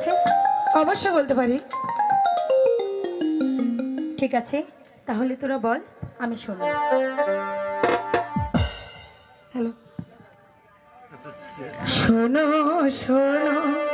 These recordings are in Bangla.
আছে? অবশ্যই বলতে পারি। ঠিক আছে তাহলে তোরা বল আমি শুনি। হ্যালো। শোনো শোনো।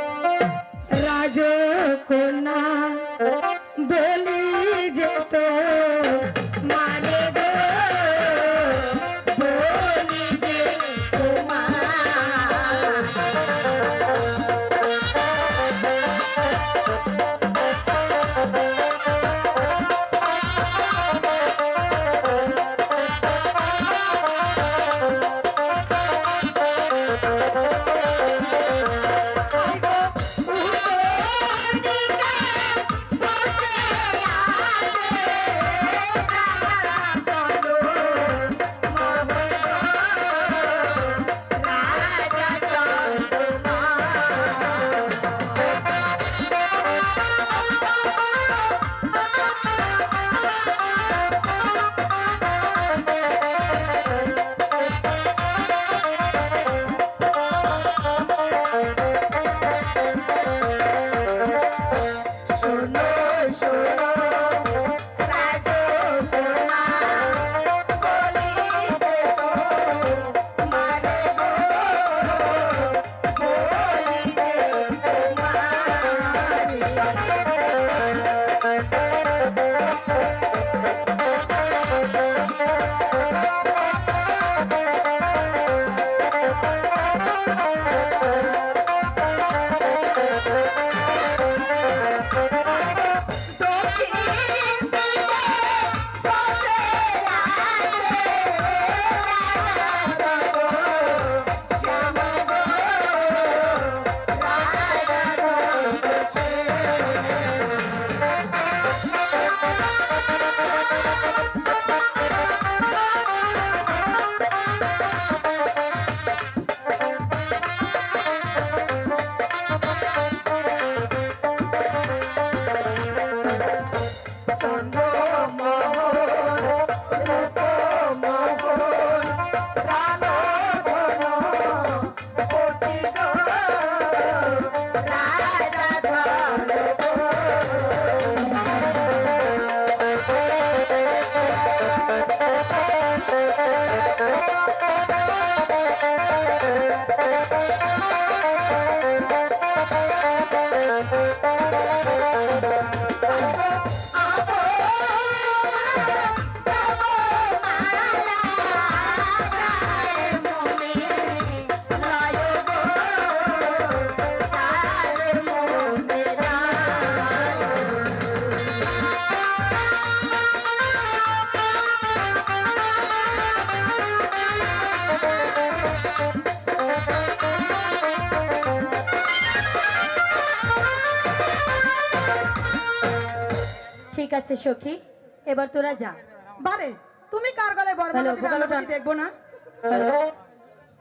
ঠিক আছে সখী। এবার তোরা যা। বারে তুমি কার গলায় ভোকালটা- কি দেখব না।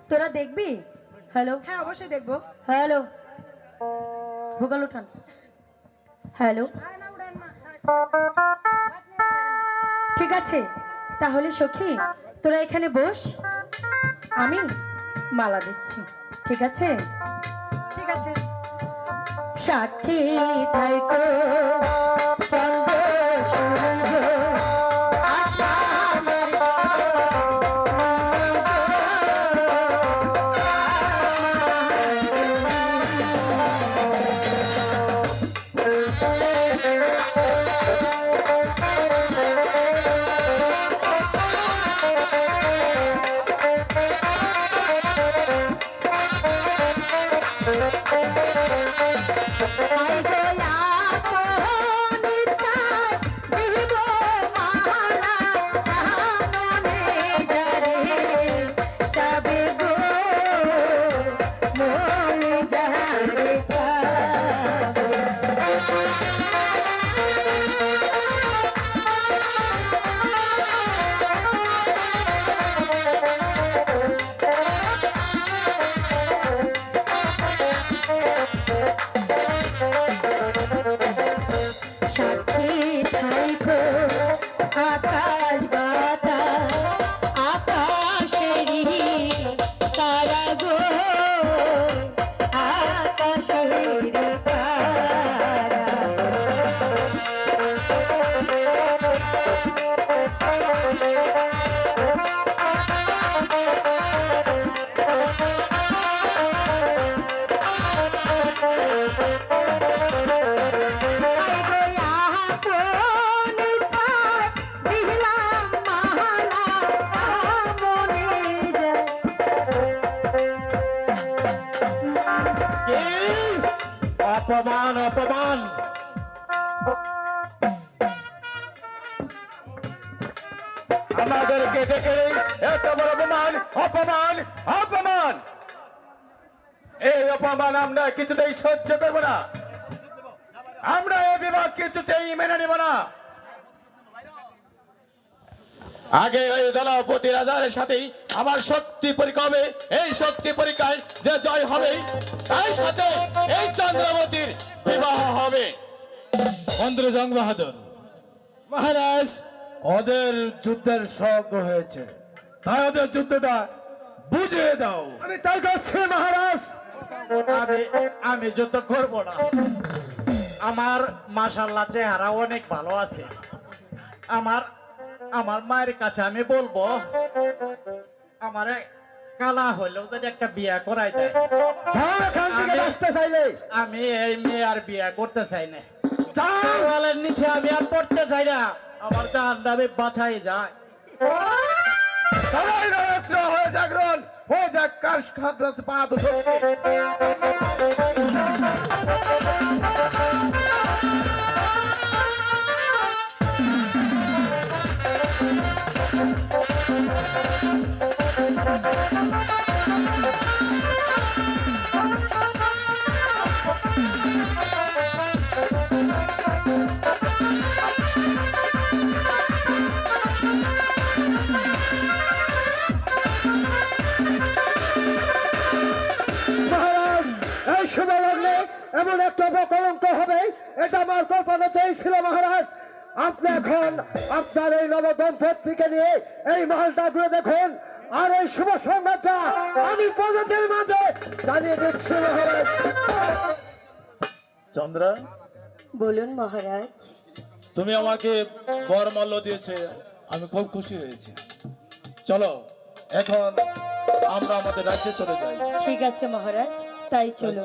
তোরা দেখবি? হ্যালো। হ্যাঁ অবশ্যই দেখব। হ্যালো। ভোকাল উঠান। হ্যালো। ঠিক আছে। তাহলে সখী তোরা এখানে বস। আমি মালা দিচ্ছি। ঠিক আছে? ঠিক আছে। সাক্ষী থাইকো। तारा অপমান অপমান। আমাদেরকে দেখে এত বড় অপমান অপমান অপমান। এই অপমান আমরা কিছুতেই সহ্য করব না। আমরা এই বিভাগ কিছুতেই মেনে নিব না। আগে ওই দলপতি রাজার সাথেই আমার শক্তি পরীক্ষা হবে এই শক্তি পরীক্ষায় যে জয় হবে তার সাথে এই চন্দ্রবতীর বিবাহ হবে। মন্ত্রী জং বাহাদুর। মহারাজ ওদের যুদ্ধের শখ হয়েছে। তাই ওদের যুদ্ধটা বুঝিয়ে দাও। আমি তাই করছি মহারাজ। আমি আমি যুদ্ধ করব না। আমার মাশাল্লাহ চেহারা অনেক ভালো আছে। আমার আমার মায়ের কাছে আমি বলব আমার কালা হইলেও যদি একটা বিয়া করাই দেয়। আমি- চাইলে। আমি এই মেয়ে আর বিয়া করতে চাই না। চালের নিচে আমি আর পড়তে চাই না। আমার জান দাবি বাছাই যায়। সবাই হয়ে জাগরণ হয়ে যাক কাশ খাদ্র পাদ মহারাজ এটা আমার কল্পনাতেই ছিল মহারাজ। আপনি এখন আপনার এই নব দম্পতিকে নিয়ে এই মহলটা ঘুরে দেখুন। আর এই শুভ সংবাদটা আমি প্রজাতির মাঝে জানিয়ে দিচ্ছি মহারাজ। চন্দ্রা। বলুন মহারাজ। তুমি আমাকে বরমাল্য দিয়েছে আমি খুব খুশি হয়েছি। চলো এখন আমরা আমাদের রাজ্যে চলে যাই। ঠিক আছে মহারাজ তাই চলো।